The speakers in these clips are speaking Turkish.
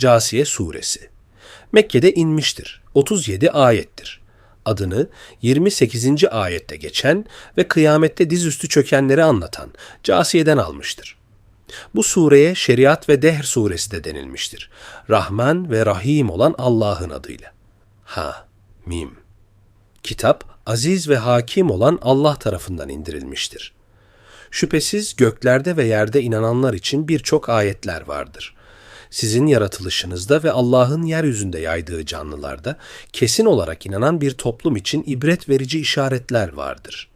Casiye Suresi Mekke'de inmiştir. 37 ayettir. Adını 28. ayette geçen ve kıyamette dizüstü çökenleri anlatan Casiye'den almıştır. Bu sureye Şeriat ve Dehr suresi de denilmiştir. Rahman ve Rahim olan Allah'ın adıyla. Ha, mim. Kitap aziz ve hakim olan Allah tarafından indirilmiştir. Şüphesiz göklerde ve yerde inananlar için birçok ayetler vardır. Sizin yaratılışınızda ve Allah'ın yeryüzünde yaydığı canlılarda kesin olarak inanan bir toplum için ibret verici işaretler vardır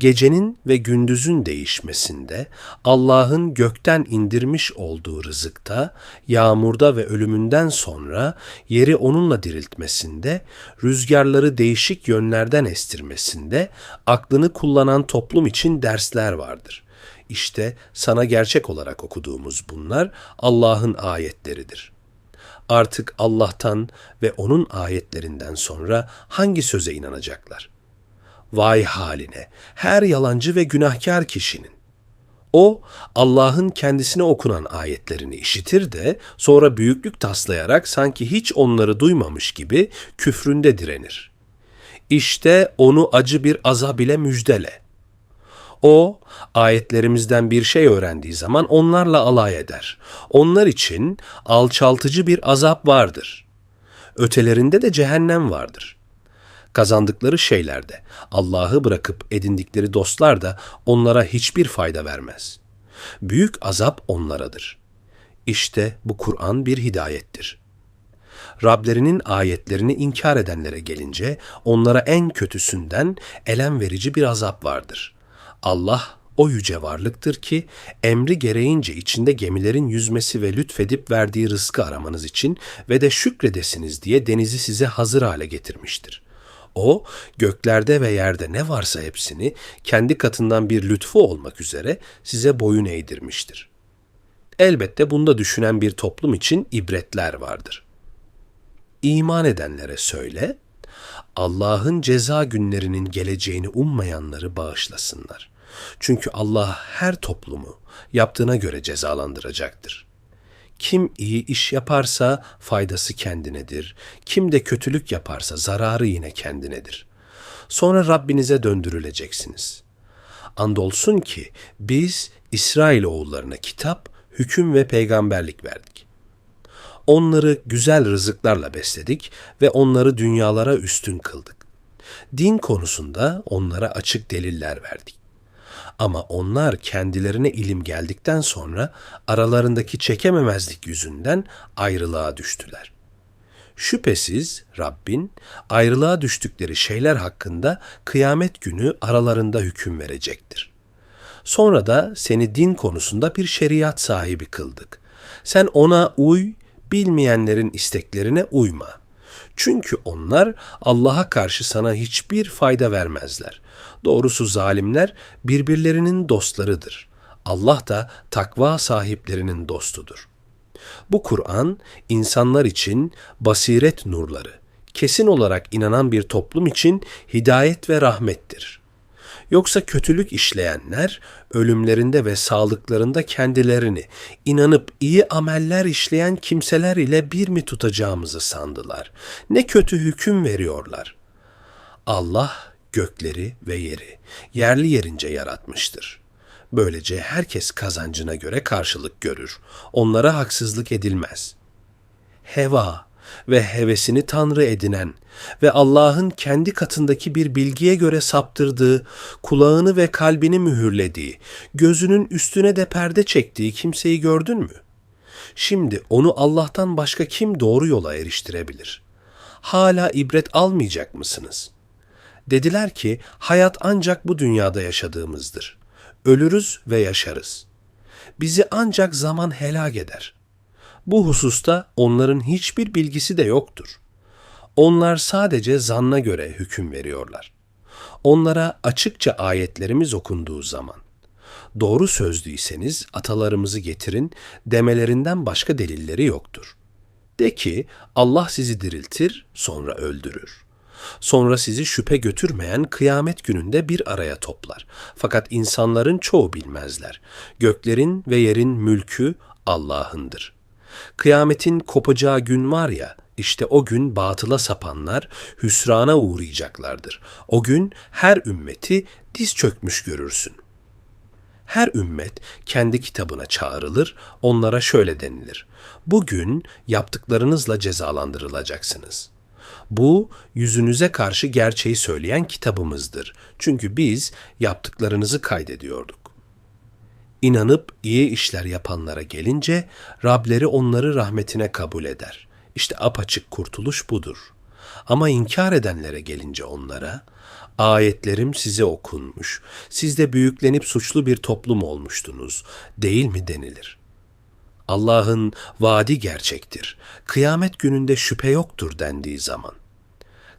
gecenin ve gündüzün değişmesinde, Allah'ın gökten indirmiş olduğu rızıkta, yağmurda ve ölümünden sonra yeri onunla diriltmesinde, rüzgarları değişik yönlerden estirmesinde, aklını kullanan toplum için dersler vardır. İşte sana gerçek olarak okuduğumuz bunlar Allah'ın ayetleridir. Artık Allah'tan ve onun ayetlerinden sonra hangi söze inanacaklar?'' Vay haline, her yalancı ve günahkar kişinin. O, Allah'ın kendisine okunan ayetlerini işitir de sonra büyüklük taslayarak sanki hiç onları duymamış gibi küfründe direnir. İşte onu acı bir azab ile müjdele. O, ayetlerimizden bir şey öğrendiği zaman onlarla alay eder. Onlar için alçaltıcı bir azap vardır. Ötelerinde de cehennem vardır.'' Kazandıkları şeylerde Allah'ı bırakıp edindikleri dostlar da onlara hiçbir fayda vermez. Büyük azap onlaradır. İşte bu Kur'an bir hidayettir. Rablerinin ayetlerini inkar edenlere gelince onlara en kötüsünden elem verici bir azap vardır. Allah o yüce varlıktır ki emri gereğince içinde gemilerin yüzmesi ve lütfedip verdiği rızkı aramanız için ve de şükredesiniz diye denizi size hazır hale getirmiştir. O, göklerde ve yerde ne varsa hepsini kendi katından bir lütfu olmak üzere size boyun eğdirmiştir. Elbette bunda düşünen bir toplum için ibretler vardır. İman edenlere söyle, Allah'ın ceza günlerinin geleceğini ummayanları bağışlasınlar. Çünkü Allah her toplumu yaptığına göre cezalandıracaktır. Kim iyi iş yaparsa faydası kendinedir. Kim de kötülük yaparsa zararı yine kendinedir. Sonra Rabbinize döndürüleceksiniz. Andolsun ki biz İsrail oğullarına kitap, hüküm ve peygamberlik verdik. Onları güzel rızıklarla besledik ve onları dünyalara üstün kıldık. Din konusunda onlara açık deliller verdik. Ama onlar kendilerine ilim geldikten sonra aralarındaki çekememezlik yüzünden ayrılığa düştüler. Şüphesiz Rabbin ayrılığa düştükleri şeyler hakkında kıyamet günü aralarında hüküm verecektir. Sonra da seni din konusunda bir şeriat sahibi kıldık. Sen ona uy, bilmeyenlerin isteklerine uyma. Çünkü onlar Allah'a karşı sana hiçbir fayda vermezler. Doğrusu zalimler birbirlerinin dostlarıdır. Allah da takva sahiplerinin dostudur. Bu Kur'an insanlar için basiret nurları, kesin olarak inanan bir toplum için hidayet ve rahmettir. Yoksa kötülük işleyenler ölümlerinde ve sağlıklarında kendilerini inanıp iyi ameller işleyen kimseler ile bir mi tutacağımızı sandılar. Ne kötü hüküm veriyorlar. Allah gökleri ve yeri yerli yerince yaratmıştır. Böylece herkes kazancına göre karşılık görür. Onlara haksızlık edilmez. Heva ve hevesini tanrı edinen ve Allah'ın kendi katındaki bir bilgiye göre saptırdığı, kulağını ve kalbini mühürlediği, gözünün üstüne de perde çektiği kimseyi gördün mü? Şimdi onu Allah'tan başka kim doğru yola eriştirebilir? Hala ibret almayacak mısınız?'' Dediler ki hayat ancak bu dünyada yaşadığımızdır. Ölürüz ve yaşarız. Bizi ancak zaman helak eder. Bu hususta onların hiçbir bilgisi de yoktur. Onlar sadece zanna göre hüküm veriyorlar. Onlara açıkça ayetlerimiz okunduğu zaman doğru sözlüyseniz atalarımızı getirin demelerinden başka delilleri yoktur. De ki Allah sizi diriltir sonra öldürür. Sonra sizi şüphe götürmeyen kıyamet gününde bir araya toplar. Fakat insanların çoğu bilmezler. Göklerin ve yerin mülkü Allah'ındır. Kıyametin kopacağı gün var ya, işte o gün batıla sapanlar hüsrana uğrayacaklardır. O gün her ümmeti diz çökmüş görürsün. Her ümmet kendi kitabına çağrılır, onlara şöyle denilir. Bugün yaptıklarınızla cezalandırılacaksınız. Bu yüzünüze karşı gerçeği söyleyen kitabımızdır. Çünkü biz yaptıklarınızı kaydediyorduk. İnanıp iyi işler yapanlara gelince Rableri onları rahmetine kabul eder. İşte apaçık kurtuluş budur. Ama inkar edenlere gelince onlara ayetlerim size okunmuş. Siz de büyüklenip suçlu bir toplum olmuştunuz. Değil mi denilir. Allah'ın vaadi gerçektir. Kıyamet gününde şüphe yoktur dendiği zaman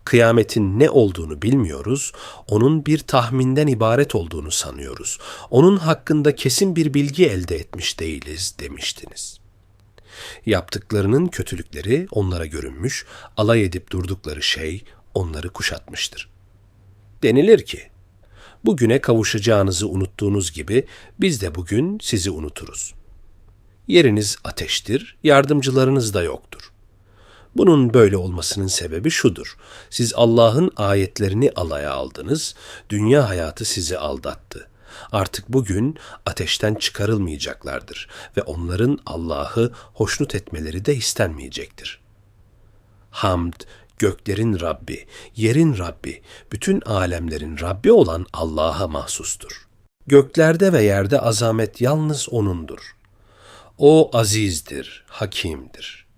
kıyametin ne olduğunu bilmiyoruz, onun bir tahminden ibaret olduğunu sanıyoruz. Onun hakkında kesin bir bilgi elde etmiş değiliz demiştiniz. Yaptıklarının kötülükleri onlara görünmüş, alay edip durdukları şey onları kuşatmıştır. Denilir ki, bugüne kavuşacağınızı unuttuğunuz gibi biz de bugün sizi unuturuz. Yeriniz ateştir, yardımcılarınız da yoktur. Bunun böyle olmasının sebebi şudur. Siz Allah'ın ayetlerini alaya aldınız, dünya hayatı sizi aldattı. Artık bugün ateşten çıkarılmayacaklardır ve onların Allah'ı hoşnut etmeleri de istenmeyecektir. Hamd, göklerin Rabbi, yerin Rabbi, bütün alemlerin Rabbi olan Allah'a mahsustur. Göklerde ve yerde azamet yalnız O'nundur. O azizdir, hakimdir.''